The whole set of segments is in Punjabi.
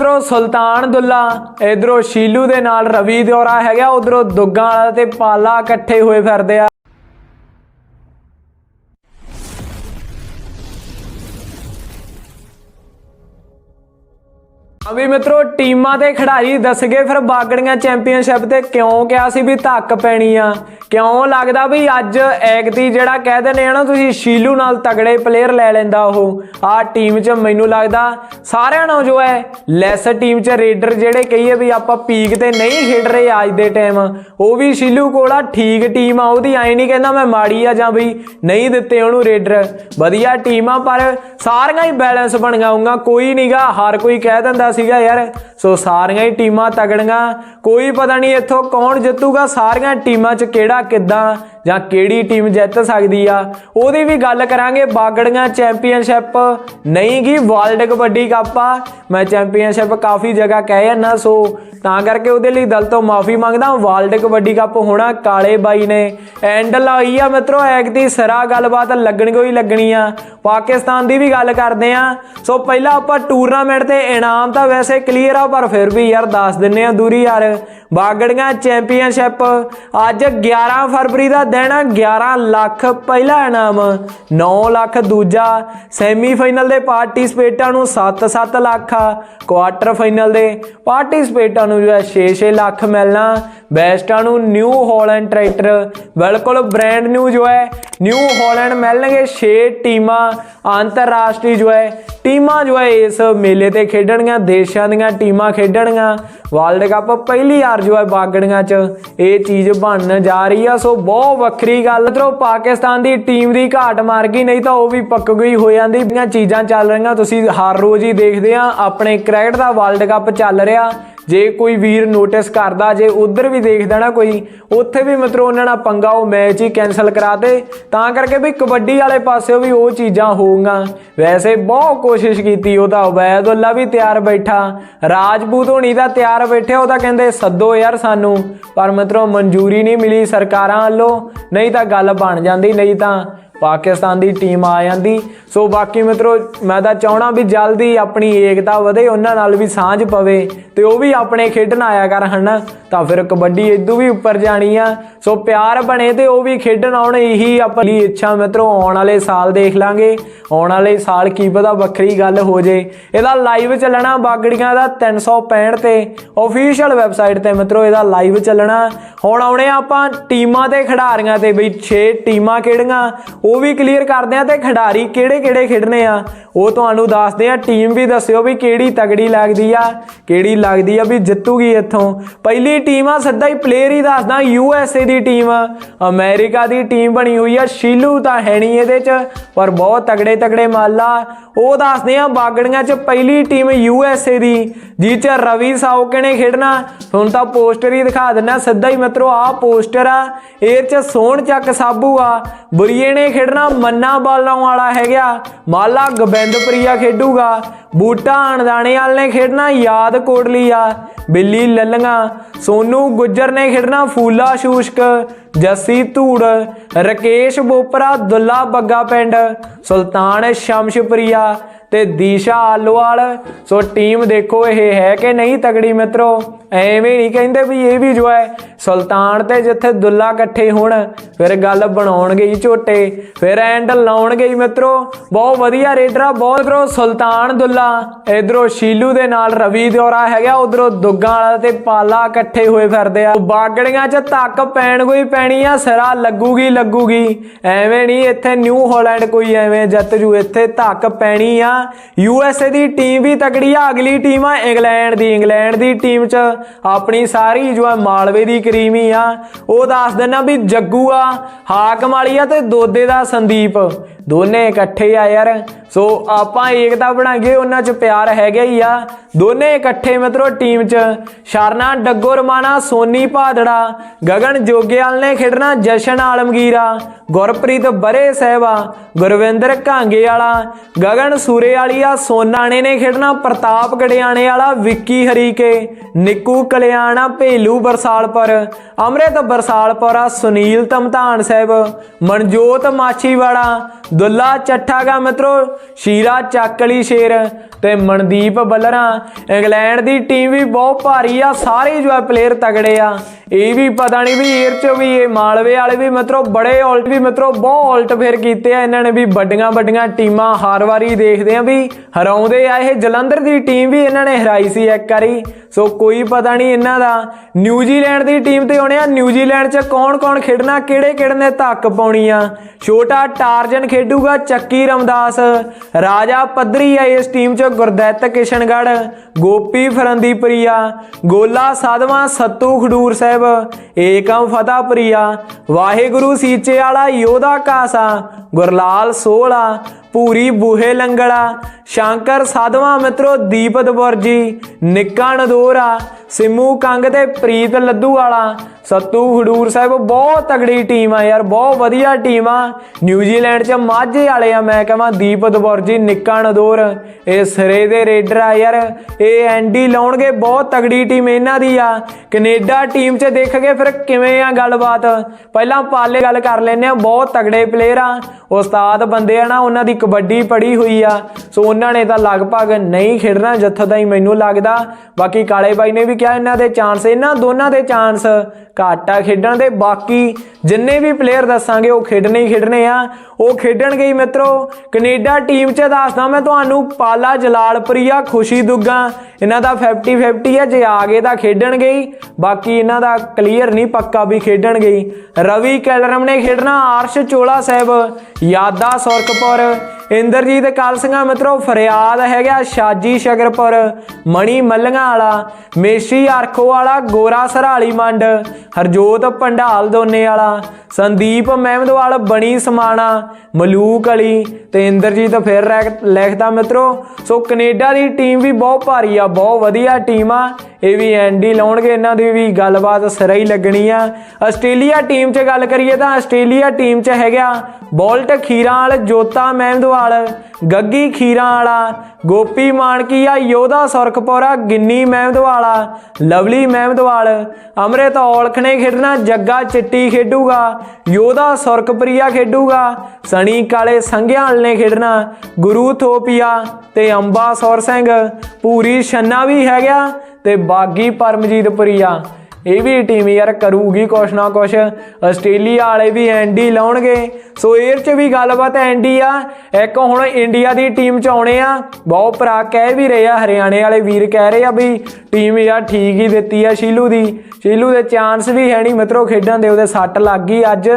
ਉਧਰੋਂ ਸੁਲਤਾਨ ਦੁੱਲਾ, ਇਧਰੋਂ ਸ਼ੀਲੂ ਦੇ ਨਾਲ ਰਵੀ ਦਿਓਰਾ ਹੈਗਾ, ਉਧਰੋਂ ਦੁੱਗਾ ਵਾਲਾ ਤੇ ਪਾਲਾ ਇਕੱਠੇ ਹੋਏ ਫਿਰਦੇ ਆ। ਅਭੀ ਮਿੱਤਰੋ, ਟੀਮਾਂ ਦੇ ਖਿਡਾਰੀ ਦੱਸ ਗਏ, ਫਿਰ ਬਾਗੜੀਆਂ ਚੈਂਪੀਅਨਸ਼ਿਪ ਤੇ ਕਿਉਂ ਕਿਹਾ ਸੀ ਵੀ ਧੱਕ ਪੈਣੀ ਆ? ਕਿਉਂ ਲੱਗਦਾ ਵੀ ਅੱਜ ਐਗਤੀ ਜਿਹੜਾ ਕਹਿ ਦਿੰਦੇ ਆ ਨਾ, ਤੁਸੀਂ ਸ਼ੀਲੂ ਨਾਲ ਤਗੜੇ ਪਲੇਅਰ ਲੈ ਲੈਂਦਾ ਉਹ। ਆ ਟੀਮ 'ਚ ਮੈਨੂੰ ਲੱਗਦਾ ਸਾਰਿਆਂ ਨਾਲੋਂ ਜੋ ਹੈ ਲੈਸ ਟੀਮ 'ਚ ਰੇਡਰ ਜਿਹੜੇ ਕਹੀਏ ਵੀ ਆਪਾਂ ਪੀਕ ਤੇ ਨਹੀਂ ਖੇਡ ਰਹੇ ਅੱਜ ਦੇ ਟਾਈਮ ਉਹ ਵੀ ਸ਼ੀਲੂ ਕੋਲ ਆ, ਠੀਕ ਟੀਮ ਆ, ਉਹਦੀ ਐ ਨਹੀਂ ਕਹਿੰਦਾ ਮੈਂ ਮਾੜੀ ਆ ਜਾਂ ਵੀ ਨਹੀਂ ਦਿੱਤੇ ਉਹਨੂੰ ਰੇਡਰ। ਵਧੀਆ ਟੀਮ ਆ, ਪਰ ਸਾਰੀਆਂ ਹੀ ਬੈਲੈਂਸ ਬਣ ਗਾਉਂਗਾ ਕੋਈ ਨਹੀਂਗਾ ਹਰ ਕੋਈ ਕਹਿ ਦਿੰਦਾ ਸੀਗਾ ਯਾਰ। ਸੋ ਸਾਰੀਆਂ ਹੀ ਟੀਮਾਂ ਤਗੜੀਆਂ ਕੋਈ ਪਤਾ ਨਹੀਂ ਇੱਥੋਂ ਕੌਣ ਜਿੱਤੂਗਾ। ਸਾਰੀਆਂ ਟੀਮਾਂ 'ਚ ਕਿਹੜਾ ਕਿੱਦਾਂ ਜਾਂ ਕਿਹੜੀ ਟੀਮ ਜਿੱਤ ਸਕਦੀ ਆ, ਉਹਦੀ ਵੀ ਗੱਲ ਕਰਾਂਗੇ ਬਾਗੜੀਆਂ ਚੈਂਪੀਅਨਸ਼ਿਪ ਨਹੀਂ ਗੀ ਵਰਲਡ ਕਬੱਡੀ ਕੱਪ ਆ। ਮੈਂ ਚੈਂਪੀਅਨਸ਼ਿਪ ਕਾਫੀ ਜਗ੍ਹਾ ਕਹਿ ਜਾਂਦਾ, ਸੋ ਤਾਂ ਕਰਕੇ ਉਹਦੇ ਲਈ ਦਲ ਤੋਂ ਮਾਫੀ ਮੰਗਦਾ ਵਰਲਡ ਕਬੱਡੀ ਕੱਪ ਹੋਣਾ ਕਾਲੇ ਬਾਈ ਨੇ। ਐਂਡ ਲਾਈ ਆ ਮਿੱਤਰੋ ਐਗਤੀ ਸਰਾ ਗੱਲਬਾਤ ਲੱਗਣ ਕੋਈ ਲੱਗਣੀ ਆ। ਪਾਕਿਸਤਾਨ ਦੀ ਵੀ ਗੱਲ ਕਰਦੇ ਆ। ਸੋ ਪਹਿਲਾਂ ਆਪਾਂ ਟੂਰਨਾਮੈਂਟ ਤੇ ਇਨਾਮ ਤਾਂ ਵੈਸੇ ਕਲੀਅਰ ਆ, ਪਰ ਫਿਰ ਵੀ ਯਾਰ ਦੱਸ ਦਿੰਨੇ ਆ ਦੂਰੀ ਯਾਰ। ਬਾਗੜੀਆਂ ਚੈਂਪੀਅਨਸ਼ਿਪ ਅੱਜ 11 ਫਰਵਰੀ ਦਾ ਦੇਣਾ ਆ 11 ਲੱਖ ਪਹਿਲਾ ਇਨਾਮ 9 ਲੱਖ ਦੂਜਾ। ਸੈਮੀਫਾਈਨਲ ਦੇ ਪਾਰਟਿਸਪੇਟਾਂ ਨੂੰ 7-7 ਲੱਖ। ਆ ਕੁਆਟਰ ਫਾਈਨਲ ਦੇ ਪਾਰਟਿਸਪੇਟਾਂ ਨੂੰ ਜੋ ਹੈ 6-6 ਲੱਖ ਮਿਲਣਾ। ਬੈਸਟਾਂ ਨੂੰ ਨਿਊ ਹਾਲੈਂਡ ਟਰੈਕਟਰ। ਬਿਲਕੁਲ ਬ੍ਰਾਂਡ ਨਿਊ ਜੋ ਹੈ, ਨਿਊ ਹਾਲੈਂਡ ਮਿਲਣਗੇ 6 ਟੀਮਾਂ ਅੰਤਰਰਾਸ਼ਟਰੀ ਜੋ ਹੈ। ਟੀਮਾਂ ਜੋ ਹੈ ਇਸ ਮੇਲੇ ਤੇ ਖੇਡਣਗੀਆਂ, ਦੇਸ਼ਾਂ ਦੀਆਂ ਟੀਮਾਂ ਖੇਡਣਗੀਆਂ। ਵਰਲਡ ਕੱਪ ਪਹਿਲੀ ਵਾਰ ਜੋ ਹੈ ਬਾਗੜੀਆਂ 'ਚ ਇਹ ਚੀਜ਼ ਬਣਨ ਜਾ ਰਹੀ ਆ। ਸੋ ਬਹੁਤ ਵੱਖਰੀ ਗੱਲ ਮਤਲਬ ਪਾਕਿਸਤਾਨ ਦੀ ਟੀਮ ਦੀ ਘਾਟ ਮਾਰ ਗਈ, ਨਹੀਂ ਤਾਂ ਉਹ ਵੀ ਪੱਕ ਗਈ, ਹੋ ਜਾਂਦੀ, ਚੀਜ਼ਾਂ ਚੱਲ ਰਹੀਆਂ। ਤੁਸੀਂ ਹਰ ਰੋਜ਼ ਹੀ ਦੇਖਦੇ ਆ, ਆਪਣੇ ਕ੍ਰਿਕਟ ਦਾ ਵਰਲਡ ਕੱਪ ਚੱਲ ਰਿਹਾ। ਜੇ ਕੋਈ ਵੀਰ ਨੋਟਿਸ ਕਰਦਾ, ਜੇ ਉਧਰ ਵੀ ਦੇਖਦਾ ਨਾ ਕੋਈ, ਉੱਥੇ ਵੀ ਮਤਲਬ ਉਹਨਾਂ ਨਾਲ ਪੰਗਾ, ਉਹ ਮੈਚ ਹੀ ਕੈਨਸਲ ਕਰਾ ਦੇ। ਤਾਂ ਕਰਕੇ ਵੀ ਕਬੱਡੀ ਵਾਲੇ ਪਾਸਿਓ ਵੀ ਉਹ ਚੀਜ਼ਾਂ ਹੋਊਗਾ। ਵੈਸੇ ਬਹੁਤ ਕੋਸ਼ਿਸ਼ ਕੀਤੀ ਉਹ ਤਾਂ ਉਬੈਦੁੱਲਾ ਵੀ ਤਿਆਰ ਬੈਠਾ। ਰਾਜਪੂਤ ਹੋਣੀ ਦਾ ਤਿਆਰ ਬੈਠੇ, ਉਹ ਤਾਂ ਕਹਿੰਦੇ ਸੱਦੋ ਯਾਰ ਸਾਨੂੰ। ਪਰ ਮਤਲਬ ਮਨਜ਼ੂਰੀ ਨਹੀਂ ਮਿਲੀ ਸਰਕਾਰਾਂ ਵੱਲੋਂ, ਨਹੀਂ ਤਾਂ ਗੱਲ ਬਣ ਜਾਂਦੀ, ਨਹੀਂ ਤਾਂ ਪਾਕਿਸਤਾਨ ਦੀ ਟੀਮ ਆ ਜਾਂਦੀ। ਸੋ ਬਾਕੀ ਮਿੱਤਰੋ, ਮੈਂ ਤਾਂ ਚਾਹਣਾ ਵੀ ਜਲਦੀ ਆਪਣੀ ਏਕਤਾ ਵਧੇ, ਉਹਨਾਂ ਨਾਲ ਵੀ ਸਾਂਝ ਪਵੇ ਤੇ ਉਹ ਵੀ ਆਪਣੇ ਖੇਡਣ ਆਇਆ ਕਰ ਹਨ। ਤਾਂ ਫਿਰ ਕਬੱਡੀ ਇਦੋਂ ਵੀ ਉੱਪਰ ਜਾਣੀ ਆ। ਸੋ ਪਿਆਰ ਬਣੇ ਤੇ ਉਹ ਵੀ ਖੇਡਣ ਆਉਣ, ਇਹੀ ਆਪਣੀ ਇੱਛਾ ਮਿੱਤਰੋ, ਆਉਣ ਵਾਲੇ ਸਾਲ ਦੇਖ ਲਾਂਗੇ। ਆਉਣ ਵਾਲੇ ਸਾਲ ਕੀ ਪਤਾ ਵੱਖਰੀ ਗੱਲ ਹੋ ਜੇ। ਇਹਦਾ ਲਾਈਵ ਚੱਲਣਾ ਬਾਗੜੀਆਂ ਦਾ 365 ਤੇ ਅਫੀਸ਼ੀਅਲ ਵੈਬਸਾਈਟ ਤੇ ਮਿੱਤਰੋ, ਇਹਦਾ ਲਾਈਵ ਚੱਲਣਾ। ਹੁਣ ਆਉਣੇ ਆਪਾਂ ਟੀਮਾਂ ਤੇ ਖਿਡਾਰੀਆਂ ਤੇ, ਬਈ 6 ਟੀਮਾਂ ਕਿਹੜੀਆਂ? ਉਹ ਵੀ ਕਲੀਅਰ ਕਰਦੇ ਆ ਤੇ ਖਿਡਾਰੀ ਕਿਹੜੇ ਕਿਹੜੇ ਖੇਡਣੇ ਆ। ਉਹ ਤੁਹਾਨੂੰ ਦੱਸਦੇ ਆ ਟੀਮ ਵੀ ਦੱਸਿਓ ਵੀ ਕਿਹੜੀ ਤਗੜੀ ਲੱਗਦੀ ਆ, ਕਿਹੜੀ ਲੱਗਦੀ ਆ ਵੀ ਜਿੱਤੂਗੀ ਇੱਥੋਂ। ਪਹਿਲੀ ਟੀਮ ਆ, ਸਿੱਧਾ ਹੀ ਪਲੇਅਰ ਹੀ ਦੱਸਦਾ ਯੂ ਐਸ ਏ ਦੀ ਟੀਮ ਅਮਰੀਕਾ ਦੀ ਟੀਮ ਬਣੀ ਹੋਈ ਆ, ਸ਼ੀਲੂ ਤਾਂ ਹੈ ਨਹੀਂ ਇਹਦੇ ਚ, ਪਰ ਬਹੁਤ ਤਗੜੇ ਤਗੜੇ ਮਾਲਾ ਉਹ ਦੱਸਦੇ ਆ, ਬਾਗੜੀਆਂ ਚ ਪਹਿਲੀ ਟੀਮ ਯੂ ਐਸ ਏ ਦੀ ਜੀ ਚ ਰਵੀ ਸਾਉਕੇ ਨੇ ਖੇਡਣਾ। ਹੁਣ ਤਾਂ ਪੋਸਟਰ ਹੀ ਦਿਖਾ ਦਿੰਨਾ ਸਿੱਧਾ ਹੀ ਮਿੱਤਰੋ, ਆਹ ਪੋਸਟਰ ਆ। ਇਹ ਚ ਸੋਹਣ ਚੱਕ ਸਾਬੂ ਆ। ਬੁਰੀਏ ਨੇ ਖੇਡਣਾ ਮੰਨਾ ਬਾਲਾਂ ਵਾਲਾ ਹੈਗਾ। ਮਾਲਾ ਗੋਬਿੰਦਪ੍ਰਿਆ ਖੇਡੂਗਾ। ਬੂਟਾ ਅਣਦਾਣੇ ਵਾਲ ਨੇ ਖੇਡਣਾ ਯਾਦ ਕੋਟਲੀ ਆ। ਬਿੱਲੀ ਲੱਲੀਆਂ, ਸੋਨੂ ਗੁੱਜਰ ਨੇ ਖੇਡਣਾ ਫੂਲਾ ਸ਼ੂਸ਼ਕ। ਜੱਸੀ ਧੂੜ, ਰਕੇਸ਼ ਬੋਪਰਾ ਦੁੱਲਾ ਬੱਗਾ ਪਿੰਡ। ਸੁਲਤਾਨ ਸ਼ਮਸ਼ਪ੍ਰਿਆ ਤੇ ਦੀਸ਼ਾ ਆਲੋਵਾਲ, ਸੋ ਟੀਮ ਦੇਖੋ ਇਹ ਹੈ ਕਿ ਨਹੀਂ ਤਗੜੀ ਮਿੱਤਰੋ? ਐਵੇਂ ਨਹੀਂ ਕਹਿੰਦੇ ਵੀ ਇਹ ਵੀ ਜੋ ਹੈ। ਸੁਲਤਾਨ ਤੇ ਜਿੱਥੇ ਦੁੱਲਾ ਇਕੱਠੇ ਹੋਣ, ਫਿਰ ਗੱਲ ਬਣਾਉਣਗੇ ਹੀ ਝੋਟੇ। ਫਿਰ ਐਂਡ ਲਾਉਣਗੇ ਹੀ ਮਿੱਤਰੋ। ਬਹੁਤ ਵਧੀਆ ਰੇਡਰ ਆ, ਬਹੁਤ ਕਰੋ। ਸੁਲਤਾਨ, ਦੁੱਲਾ, ਇਧਰੋਂ ਸ਼ੀਲੂ ਦੇ ਨਾਲ ਰਵੀ ਦਿਓਰਾ ਹੈਗਾ, ਉਧਰੋਂ ਦੁੱਗਾ ਵਾਲਾ ਤੇ ਪਾਲਾ ਇਕੱਠੇ ਹੋਏ ਫਿਰਦੇ ਆ। ਬਾਗੜੀਆਂ 'ਚ ਧੱਕ ਪੈਣ ਕੋਈ ਪੈਣੀ ਆ, ਸਿਰਾ ਲੱਗੂਗੀ ਲੱਗੂਗੀ। ਐਵੇਂ ਨਹੀਂ, ਇੱਥੇ ਨਿਊ ਹਾਲੈਂਡ ਕੋਈ ਐਵੇਂ ਜੱਤ ਜੂ, ਇੱਥੇ ਧੱਕ ਪੈਣੀ ਆ। ਯੂ ਐਸ ਏ ਦੀ ਟੀਮ ਵੀ ਤਕੜੀ ਆ। ਅਗਲੀ ਟੀਮ ਆ ਇੰਗਲੈਂਡ ਦੀ। ਇੰਗਲੈਂਡ ਦੀ ਟੀਮ 'ਚ ਆਪਣੀ ਸਾਰੀ ਜੋ ਹੈ ਮਾਲਵੇ ਦੀ ਕਰੀਮੀ ਆ। ਉਹ ਦੱਸ ਦਿੰਨਾ ਵੀ ਜੱਗੂ ਆ, ਹਾਕਮ ਵਾਲੀ ਆ ਤੇ ਦੋਦੇ ਦਾ ਸੰਦੀਪ। ਦੋਨੇ ਇਕੱਠੇ ਆ ਯਾਰ। ਸੋ ਆਪਾਂ ਏਕਤਾ ਬਣਾਗੇ, ਉਹਨਾਂ 'ਚ ਪਿਆਰ ਹੈਗਾ ਹੀ ਆ। ਦੋਨੇ ਇਕੱਠੇ ਮਤਰੋ ਟੀਮ 'ਚ ਸ਼ਰਨਾ, ਡੱਗੋ, ਰਮਾਣਾ, ਸੋਨੀ, ਭਾਦੜਾ, ਗਗਨ ਜੋਗੇਵਾਲ ਨੇ ਖੇਡਣਾ ਜਸ਼ਨ ਆਲਮਗੀਰਾ ਗੁਰਪ੍ਰੀਤ ਬਰੇ ਸਹਿਬਾ ਗੁਰਵਿੰਦਰ ਘਾਂਗੇ ਵਾਲਾ ਗਗਨ ਸੂਰੇ ਵਾਲੀ ਆ, ਸੋਨਾਣੇ ਨੇ ਖੇਡਣਾ ਪ੍ਰਤਾਪ ਗੜਿਆਣੇ ਵਾਲਾ, ਵਿੱਕੀ ਹਰੀਕੇ, ਨਿੱਕੂ ਕਲਿਆਣਾ ਭੇਲੂ ਬਰਸਾਲਪੁਰ, ਅੰਮ੍ਰਿਤ ਆ, ਸੁਨੀਲ ਤਮਤਾਨ ਸਾਹਿਬ, ਮਨਜੋਤ ਮਾਛੀਵਾੜਾ ਦੁੱਲਾ ਚੱਠਾ ਗਾ ਮਿੱਤਰੋ, ਸ਼ੀਰਾ ਚੱਕਲੀ ਸ਼ੇਰ ਤੇ ਮਨਦੀਪ ਬੱਲਰਾਂ। ਇੰਗਲੈਂਡ ਦੀ ਟੀਮ ਵੀ ਬਹੁਤ ਭਾਰੀ ਆ, ਸਾਰੇ ਜੋ ਪਲੇਅਰ ਤਗੜੇ ਆ। ਇਹ ਵੀ ਪਤਾ ਨਹੀਂ ਵੀ ਏਅਰ ਚ ਵੀ ਇਹ ਮਾਲਵੇ ਵਾਲੇ ਵੀ ਮਿੱਤਰੋ, ਬੜੇ ਉਲਟ ਵੀ ਮਿੱਤਰੋ, ਬਹੁਤ ਉਲਟ ਫੇਰ ਕੀਤੇ ਆ ਇਹਨਾਂ ਨੇ ਵੀ ਵੱਡੀਆਂ ਵੱਡੀਆਂ ਟੀਮਾਂ ਹਰ ਵਾਰੀ ਦੇਖਦੇ ਆ ਵੀ ਹਰਾਉਂਦੇ ਆ। ਇਹ ਜਲੰਧਰ ਦੀ ਟੀਮ ਵੀ ਇਹਨਾਂ ਨੇ ਹਰਾਈ ਸੀ ਇੱਕ ਵਾਰੀ। ਸੋ ਕੋਈ ਪਤਾ ਨਹੀਂ ਇਹਨਾਂ ਦਾ ਨਿਊਜ਼ੀਲੈਂਡ ਦੀ ਟੀਮ ਤੇ ਆਉਣੇ ਆ। ਨਿਊਜ਼ੀਲੈਂਡ 'ਚ ਕੌਣ-ਕੌਣ ਖੇਡਣਾ ਕਿਹੜੇ ਕਿਹੜੇ ਨੇ ਧੱਕ ਪਾਉਣੀ ਆ। ਛੋਟਾ ਟਾਰਜਨ ਖੇਡੂਗਾ ਚੱਕੀ ਰਮਦਾਸ, ਰਾਜਾ ਪੱਧਰੀ ਆ ਇਸ ਟੀਮ 'ਚ ਗੁਰਦੈਤ ਕਿਸ਼ਨਗੜ ਗੋਪੀ ਫਰੰਦੀਪਰੀਆ ਗੋਲਾ ਸਾਧਵਾ, ਸੱਤੂ ਖਡੂਰ ਸਾਹਿਬ ਏਕਮ ਫਤਿਹਪੁਰੀਆ ਵਾਹਿਗੁਰੂ ਸੀਚੇ ਵਾਲਾ ਯੋਧਾ ਕਾਸਾ, ਗੁਰਲਾਲ ਸੋਹਲਾ ਪੂਰੀ ਬੂਹੇ ਲੰਗੜਾ, ਸ਼ੰਕਰ ਸਾਧਵਾ ਮਿੱਤਰੋ ਦੀਪਤ ਬੁਰਜੀ, ਨਿੱਕਾ ਨਦੋਰਾ, ਸਿੰਮੂ ਕੰਗ ਤੇ ਪ੍ਰੀਤ ਲੱਦੂ ਵਾਲਾ ਸੱਤੂ ਹਡੂਰ ਸਾਹਿਬ, ਬਹੁਤ ਤਗੜੀ ਟੀਮ ਆ ਯਾਰ, ਬਹੁਤ ਵਧੀਆ ਟੀਮ ਆ। ਨਿਊਜ਼ੀਲੈਂਡ ਚ ਮਾਝੇ ਵਾਲੇ ਆ, ਮੈਂ ਕਹਾਂ ਦੀਪ ਬੁਰਜੀ ਨਿੱਕਾ ਨਦੋਰ, ਇਹ ਸਿਰੇ ਦੇ ਰੇਡਰ ਆ ਯਾਰ। ਇਹ ਐਂਡੀ ਲਾਉਣਗੇ, ਬਹੁਤ ਤਗੜੀ ਟੀਮ ਇਹਨਾਂ ਦੀ ਆ। ਕੈਨੇਡਾ ਟੀਮ ਚ ਦੇਖ ਕੇ ਫਿਰ ਕਿਵੇਂ ਆ ਗੱਲਬਾਤ? ਪਹਿਲਾਂ ਪਾਲੇ ਗੱਲ ਕਰ ਲੈਨੇ ਆ ਬਹੁਤ ਤਗੜੇ ਪਲੇਅਰ ਆ। ਉਸਤਾਦ ਬੰਦੇ ਆ ਨਾ, ਉਹਨਾਂ ਦੀ ਕਬੱਡੀ ਪੜੀ ਹੋਈ ਆ। ਸੋ ਉਹਨਾਂ ਨੇ ਤਾਂ ਲਗਭਗ ਨਹੀਂ ਖੇਡਣਾ ਜਿੱਥੋਂ ਤਾਈਂ ਮੈਨੂੰ ਲੱਗਦਾ। ਬਾਕੀ ਕਾਲੇ ਬਾਈ ਨੇ ਵੀ ਕਿਹਾ ਇਹਨਾਂ ਦੇ ਚਾਂਸ ਇਹਨਾਂ ਦੋਨਾਂ ਦੇ ਚਾਂਸ ਘੱਟ ਆ ਖੇਡਣ ਦੇ। ਬਾਕੀ ਜਿੰਨੇ ਵੀ ਪਲੇਅਰ ਦੱਸਾਂਗੇ, ਉਹ ਖੇਡਣੇ ਹੀ ਖੇਡਣੇ ਆ। ਉਹ ਖੇਡਣਗੇ ਹੀ ਮਿੱਤਰੋ। ਕੈਨੇਡਾ ਟੀਮ 'ਚ ਦੱਸਦਾ ਮੈਂ ਤੁਹਾਨੂੰ, ਪਾਲਾ ਜਲਾਲਪੁਰੀਆ ਖੁਸ਼ੀ ਦੁੱਗਾ। ਇਹਨਾਂ ਦਾ 50 50 ਹੈ ਜੇ ਆ ਗਏ ਤਾਂ ਖੇਡਣਗੇ ਹੀ। ਬਾਕੀ ਇਹਨਾਂ ਦਾ ਕਲੀਅਰ ਨਹੀਂ, ਪੱਕਾ ਵੀ ਖੇਡਣਗੇ ਹੀ। ਰਵੀ ਕੈਲਰਮ ਨੇ ਖੇਡਣਾ, ਆਰਸ਼ ਚੋਲਾ ਸਾਹਿਬ, ਯਾਦਾ ਸੁਰਖਪੁਰ। ਇੰਦਰਜੀਤ ਕਾਲਸਿੰਘਾ ਮਿੱਤਰੋ, ਫਰਿਆਦ ਹੈਗਾ ਸ਼ਾਜੀ ਸ਼ਗਰਪੁਰ, ਮਣੀ ਮੱਲੀਆਂ ਵਾਲਾ, ਮੇਸ਼ੀ ਅਰਖੋ ਵਾਲਾ, ਗੋਰਾ ਸਰਾਲੀ ਮੰਡ, ਹਰਜੋਤ ਪੰਡਾਲ ਦੋਨੇ ਵਾਲਾ, ਸੰਦੀਪ ਮਹਿਮਦਵਾਲ, ਬਣੀ ਸਮਾਣਾ, ਮਲੂਕ ਅਲੀ ਤੇ ਇੰਦਰਜੀਤ ਫਿਰ ਰਹਿ- ਲਿਖਦਾ ਮਿੱਤਰੋ, ਸੋ ਕੈਨੇਡਾ ਦੀ ਟੀਮ ਵੀ ਬਹੁਤ ਭਾਰੀ ਆ, ਬਹੁਤ ਵਧੀਆ ਟੀਮ ਆ, ਇਹ ਵੀ ਐਂਡੀ ਲਾਉਣਗੇ, ਇਹਨਾਂ ਦੀ ਵੀ ਗੱਲਬਾਤ ਸਿਰਾ ਹੀ ਲੱਗਣੀ ਆ। ਆਸਟ੍ਰੇਲੀਆ ਟੀਮ 'ਚ ਗੱਲ ਕਰੀਏ ਤਾਂ ਆਸਟ੍ਰੇਲੀਆ ਟੀਮ 'ਚ ਹੈਗਾ ਬੋਲਟ ਖੀਰਾਂ ਵਾਲ ਜੋਤਾ ਮਹਿਮਦਵਾਲ ਗੱਗੀ ਖੀਰਾਂ ਵਾਲਾ, ਗੋਪੀ ਮਾਨਕੀਆ ਯੋਧਾ ਸੁਰਖਪੁਰਾ, ਗਿੰਨੀ ਮਹਿਮਦਵਾਲਾ, ਲਵਲੀ ਮਹਿਮਦਵਾਲ। ਅਮਰਿਤ ਔਲਖ ਨੇ ਖੇਡਣਾ, ਜੱਗਾ ਚਿੱਟੀ ਖੇਡੂਗਾ, ਯੋਧਾ ਸੁਰਖਪ੍ਰੀਆ ਖੇਡੂਗਾ, ਸਣੀ ਕਾਲੇ ਸੰਘਿਆਲ ਨੇ ਖੇਡਣਾ, ਗੁਰੂ ਥੋਪੀਆ ਤੇ ਅੰਬਾ ਸੌਰ ਸਿੰਘ। ਪੂਰੀ ਛੰਨਾ ਵੀ ਹੈਗਾ ਤੇ ਬਾਗੀ ਪਰਮਜੀਤਪੁਰੀਆ ਇਹ ਵੀ ਟੀਮ ਯਾਰ ਕਰੂਗੀ ਕੁਛ ਨਾ ਕੁਛ। ਆਸਟ੍ਰੇਲੀਆ ਵਾਲੇ ਵੀ ਐਂਡੀ ਲਾਉਣਗੇ। ਸੋ 에ਅਰ 'ਚ ਵੀ ਗੱਲਬਾਤ ਐਂਡੀ ਆ। ਇੱਕ ਹੁਣ ਇੰਡੀਆ ਦੀ ਟੀਮ 'ਚ ਆਉਣੇ ਆ। ਬਹੁਤ ਭਰਾ ਕਹਿ ਵੀ ਰਹੇ ਆ, ਹਰਿਆਣੇ ਵਾਲੇ ਵੀਰ ਕਹਿ ਰਹੇ ਆ ਵੀ ਟੀਮ ਯਾਰ ਠੀਕ ਹੀ ਦਿੱਤੀ ਆ ਸ਼ੀਲੂ ਦੀ। ਸ਼ੀਲੂ ਦੇ ਚਾਂਸ ਵੀ ਹੈ ਨਹੀਂ ਮਿੱਤਰੋ ਖੇਡਣ ਦੇ, ਉਹਦੇ ਸੱਟ ਲੱਗ ਗਈ ਅੱਜ।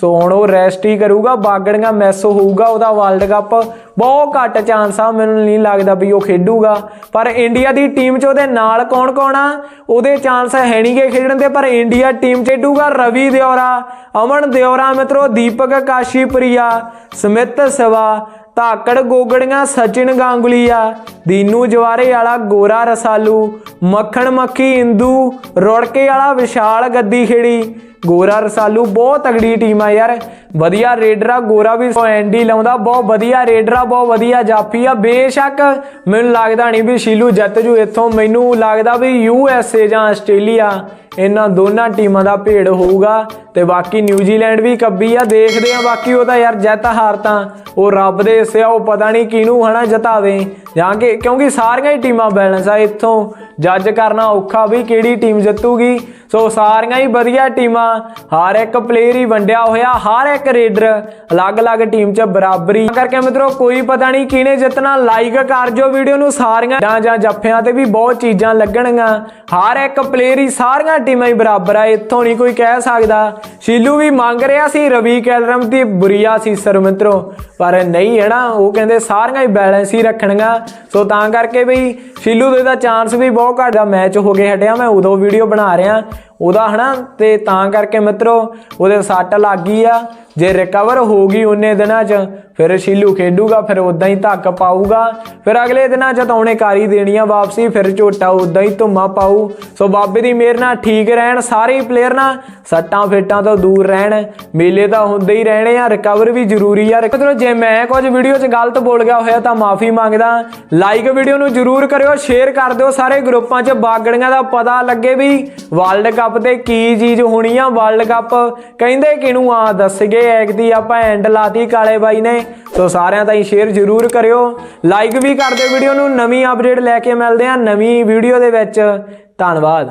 ਸੋ ਹੁਣ ਉਹ ਰੈਸਟ ਹੀ ਕਰੂਗਾ, ਬਾਗੜੀਆਂ ਮਿਸ ਹੋਊਗਾ ਉਹਦਾ ਵਰਲਡ ਕੱਪ ਬਹੁਤ ਘੱਟ ਚਾਂਸ ਆ, ਮੈਨੂੰ ਨਹੀਂ ਲੱਗਦਾ ਵੀ ਉਹ ਖੇਡੂਗਾ। ਪਰ ਇੰਡੀਆ ਦੀ ਟੀਮ 'ਚ ਉਹਦੇ ਨਾਲ ਕੌਣ-ਕੌਣ ਆ? ਉਹਦੇ ਚਾਂਸ ਹੈ ਨਹੀਂਗੇ ਖੇਡਣ ਦੇ, ਪਰ ਇੰਡੀਆ ਟੀਮ 'ਚ ਖੇਡੂਗਾ ਰਵੀ ਦਿਓਰਾ, ਅਮਨ ਦਿਓਰਾ ਮਿੱਤਰੋ, ਦੀਪਕ ਕਾਸ਼ੀਪੁਰੀਆ, ਸਮਿਤ ਸਵਾ, ਧਾਕੜ ਗੋਗੜੀਆਂ, ਸਚਿਨ ਗਾਂਗੁਲੀਆ, ਦੀਨੂ ਜਵਾਰੇ ਵਾਲਾ ਗੋਰਾ ਰਸਾਲੂ, ਮੱਖਣ ਮੱਖੀ, ਇੰਦੂ ਰੋੜਕੇ ਵਾਲਾ ਵਿਸ਼ਾਲ ਗੱਦੀ ਖੇੜੀ। ਗੋਰਾ ਰਸਾਲੂ, ਬਹੁਤ ਤਗੜੀ ਟੀਮ ਆ ਯਾਰ। ਵਧੀਆ ਰੇਡਰ ਆ, ਗੋਰਾ ਵੀ ਐਂਡੀ ਲਾਉਂਦਾ, ਬਹੁਤ ਵਧੀਆ ਰੇਡਰ ਆ, ਬਹੁਤ ਵਧੀਆ ਜਾਫੀ ਆ। ਬੇਸ਼ੱਕ ਮੈਨੂੰ ਲੱਗਦਾ ਨਹੀਂ ਵੀ ਸ਼ੀਲੂ ਜਿੱਤ ਜੂ ਇੱਥੋਂ, ਮੈਨੂੰ ਲੱਗਦਾ ਵੀ ਯੂ ਐਸ ਏ ਜਾਂ ਆਸਟ੍ਰੇਲੀਆ, ਇਹਨਾਂ ਦੋਨਾਂ ਟੀਮਾਂ ਦਾ ਭੇੜ ਹੋਊਗਾ। ਤੇ ਬਾਕੀ ਨਿਊਜ਼ੀਲੈਂਡ ਵੀ ਕੱਬੀ ਆ, ਦੇਖਦੇ ਆ ਬਾਕੀ ਉਹ ਤਾਂ ਯਾਰ ਜਿੱਤ ਹਾਰ ਤਾਂ ਉਹ ਰੱਬ ਦੇ ਹਿੱਸੇ ਆ ਉਹ ਪਤਾ ਨਹੀਂ ਕਿਹਨੂੰ ਹਨਾ ਜਿਤਾਵੇ। ਜਾਂ ਕਿ ਕਿਉਂਕਿ ਸਾਰੀਆਂ ਹੀ ਟੀਮਾਂ ਬੈਲੈਂਸ ਆ, ਇੱਥੋਂ ਜੱਜ ਕਰਨਾ ਔਖਾ ਵੀ ਕਿਹੜੀ ਟੀਮ ਜਿੱਤੂਗੀ। ਸੋ ਸਾਰੀਆਂ ਹੀ ਵਧੀਆ ਟੀਮਾਂ, ਹਰ ਇੱਕ ਪਲੇਅਰ ਹੀ ਵੰਡਿਆ ਹੋਇਆ, ਹਰ ਇੱਕ ਰੇਡਰ ਅਲੱਗ-ਅਲੱਗ ਟੀਮ 'ਚ ਬਰਾਬਰੀ। ਕਰਕੇ ਮਿੱਤਰੋ, ਕੋਈ ਪਤਾ ਨਹੀਂ ਕਿਹਨੇ ਜਿੱਤਣਾ ਲਾਈਕ ਕਰ ਜੋ ਵੀਡੀਓ ਨੂੰ, ਸਾਰੀਆਂ ਜਾਂ ਜਾਂ ਜੱਫਿਆਂ ਤੇ ਵੀ ਬਹੁਤ ਚੀਜ਼ਾਂ ਲੱਗਣਗੀਆਂ। ਹਰ ਇੱਕ ਪਲੇਅਰ ਹੀ, ਸਾਰੀਆਂ ਟੀਮਾਂ ਹੀ ਬਰਾਬਰ ਆ, ਇੱਥੋਂ ਨਹੀਂ ਕੋਈ ਕਹਿ ਸਕਦਾ। ਸ਼ੀਲੂ ਵੀ ਮੰਗ ਰਿਹਾ ਸੀ, ਰਵੀ ਕੈਲਰਮ ਦੀ, ਬੁਰੀਆ ਸੀ ਸਰ ਮਿੱਤਰੋ। ਪਰ ਨਹੀਂ ਹੈ ਨਾ, ਉਹ ਕਹਿੰਦੇ ਸਾਰੀਆਂ ਹੀ ਬੈਲੈਂਸ ਹੀ ਰੱਖਣੀਆਂ ਸੋ ਤਾਂ ਕਰਕੇ ਬਈ ਸ਼ੀਲੂ ਦੇ ਦਾ ਚਾਂਸ ਵੀ ਬਹੁਤ ਘੱਟ ਦਾ ਮੈਚ ਹੋ ਕੇ ਹਟਿਆ, ਮੈਂ ਉਦੋਂ ਵੀਡੀਓ ਬਣਾ ਰਿਹਾ। ਉਹਦਾ ਹਨਾ? ਤੇ ਤਾਂ ਕਰਕੇ ਮਿੱਤਰੋ, ਉਹਦੇ ਸੱਟ ਲੱਗ ਗਈ ਆ। ਜੇ ਰਿਕਵਰ ਹੋ ਗਈ ਉਹਨੇ ਦਿਨਾਂ 'ਚ ਫਿਰ ਸ਼ੀਲੂ ਖੇਡੂਗਾ, ਫਿਰ ਉਦਾਂ ਹੀ ਧੱਕ ਪਾਊਗਾ। ਫਿਰ ਅਗਲੇ ਦਿਨਾਂ 'ਚ ਤਾਂ ਉਹਨੇ ਕਾਰੀ ਦੇਣੀ ਆ ਵਾਪਸੀ, ਫਿਰ ਝੋਟਾ ਉਦਾਂ ਹੀ ਧੁੰਮਾ ਪਾਊ। ਸੋ ਬਾਬੇ ਦੀ ਮਿਹਰ ਨਾਲ ਠੀਕ ਰਹਿਣ ਸਾਰੇ ਪਲੇਅਰ ਨਾ। ਸੱਟਾਂ ਫੇਟਾਂ ਤੋਂ ਦੂਰ ਰਹਿਣ। ਮੇਲੇ ਤਾਂ ਹੁੰਦੇ ਹੀ ਰਹਿਣੇ ਆ ਰਿਕਵਰ ਵੀ ਜ਼ਰੂਰੀ ਆ। ਮਤਲਬ ਜੇ ਮੈਂ ਕੁਝ ਵੀਡੀਓ 'ਚ ਗਲਤ ਬੋਲ ਗਿਆ ਹੋਇਆ ਤਾਂ ਮਾਫੀ ਮੰਗਦਾ। ਲਾਈਕ ਵੀਡੀਓ ਨੂੰ ਜ਼ਰੂਰ ਕਰਿਓ ਸ਼ੇਅਰ ਕਰ ਦਿਓ। ਸਾਰੇ ਗਰੁੱਪਾਂ 'ਚ ਬਾਗੜੀਆਂ ਦਾ ਪਤਾ ਲੱਗੇ ਵੀ ਵਰਲਡ ਕੱਪ ਤੇ ਕੀ ਚੀਜ਼ ਹੋਣੀ ਆ। ਵਰਲਡ ਕੱਪ ਕਹਿੰਦੇ ਕਿਨੂੰ ਆ, ਦੱਸ ਗਏ। ਐਕਦੀ ਆਪਾਂ ਐਂਡ ਲਾਤੀ ਕਾਲੇ ਬਾਈ ਨੇ। ਸੋ ਸਾਰਿਆਂ ਤਾਈਂ ਸ਼ੇਅਰ ਜ਼ਰੂਰ ਕਰਿਓ। ਲਾਈਕ ਵੀ ਕਰ ਦਿਓ ਵੀਡੀਓ ਨੂੰ। ਨਵੀਂ ਅਪਡੇਟ ਲੈ ਕੇ ਮਿਲਦੇ ਆ ਨਵੀਂ ਵੀਡੀਓ ਦੇ ਵਿੱਚ। ਧੰਨਵਾਦ।